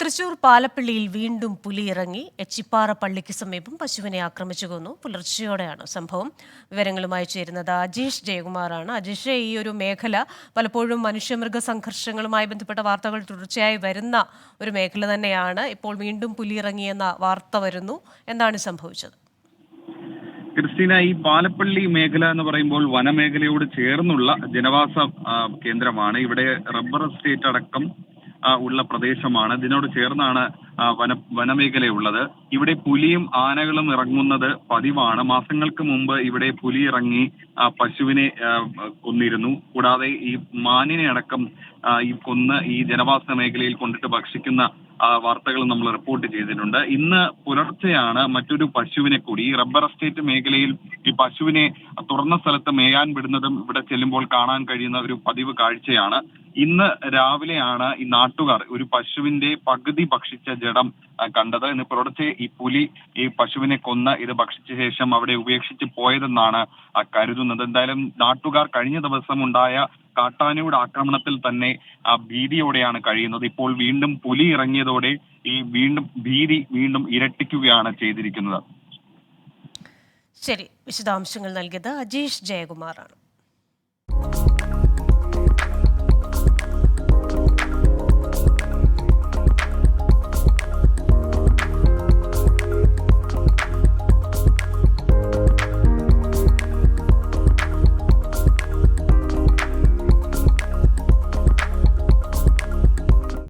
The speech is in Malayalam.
തൃശൂർ പാലപ്പള്ളിയിൽ വീണ്ടും പുലി ഇറങ്ങി എച്ചിപ്പാറ പള്ളിക്ക് സമീപം പശുവിനെ ആക്രമിച്ചു കൊന്നു പുലർച്ചെയോടെയാണ് സംഭവം. വിവരങ്ങളുമായി ചേരുന്നത് അജീഷ് ജയകുമാറാണ്. അജീഷ് ഈ ഒരു മേഖല പലപ്പോഴും മനുഷ്യമൃഗ സംഘർഷങ്ങളുമായി ബന്ധപ്പെട്ട വാർത്തകൾ തുടർച്ചയായി വരുന്ന ഒരു മേഖല തന്നെയാണ്. ഇപ്പോൾ വീണ്ടും പുലി ഇറങ്ങിയെന്ന വാർത്ത വരുന്നു. എന്താണ് സംഭവിച്ചത്? ക്രിസ്റ്റീന ഈ പാലപ്പള്ളി മേഖല എന്ന് പറയുമ്പോൾ വനമേഖലയോട് ചേർന്നുള്ള ജനവാസ കേന്ദ്രമാണ്. ഇവിടെ റബ്ബർ എസ്റ്റേറ്റ് അടക്കം ഉള്ള പ്രദേശമാണ്. ഇതിനോട് ചേർന്നാണ് വന വനമേഖലയുള്ളത്. ഇവിടെ പുലിയും ആനകളും ഇറങ്ങുന്നത് പതിവാണ്. മാസങ്ങൾക്ക് മുമ്പ് ഇവിടെ പുലി ഇറങ്ങി പശുവിനെ കൊന്നിരുന്നു. കൂടാതെ ഈ മാനിനെ അടക്കം ഈ കൊന്ന് ഈ ജനവാസ മേഖലയിൽ കൊണ്ടിട്ട് ഭക്ഷിക്കുന്ന വാർത്തകൾ നമ്മൾ റിപ്പോർട്ട് ചെയ്തിട്ടുണ്ട്. ഇന്ന് പുലർച്ചെയാണ് മറ്റൊരു പശുവിനെ കൂടി ഈ റബ്ബർ എസ്റ്റേറ്റ് മേഖലയിൽ ഈ പശുവിനെ തുറന്ന സ്ഥലത്ത് മേയാൻ വിടുന്നതും ഇവിടെ ചെല്ലുമ്പോൾ കാണാൻ കഴിയുന്ന ഒരു പതിവ് കാഴ്ചയാണ്. ഇന്ന് രാവിലെയാണ് ഈ നാട്ടുകാർ ഒരു പശുവിന്റെ പകുതി ഭക്ഷിച്ച ജഡം കണ്ടത്. ഇന്ന് പുലർച്ചെ ഈ പുലി ഈ പശുവിനെ കൊന്ന് ഇത് ഭക്ഷിച്ച ശേഷം അവിടെ ഉപേക്ഷിച്ച് പോയതെന്നാണ് കരുതുന്നത്. എന്തായാലും നാട്ടുകാർ കഴിഞ്ഞ ദിവസം ഉണ്ടായ കാട്ടാനയുടെ ആക്രമണത്തിൽ തന്നെ ആ ഭീതിയോടെയാണ് കഴിയുന്നത്. ഇപ്പോൾ വീണ്ടും പുലി ഇറങ്ങിയതോടെ ഈ വീണ്ടും ഭീതി വീണ്ടും ഇരട്ടിക്കുകയാണ് ചെയ്തിരിക്കുന്നത്. ശരി വിശദാംശങ്ങൾ നൽകിയത് അജീഷ് ജയകുമാറാണ്.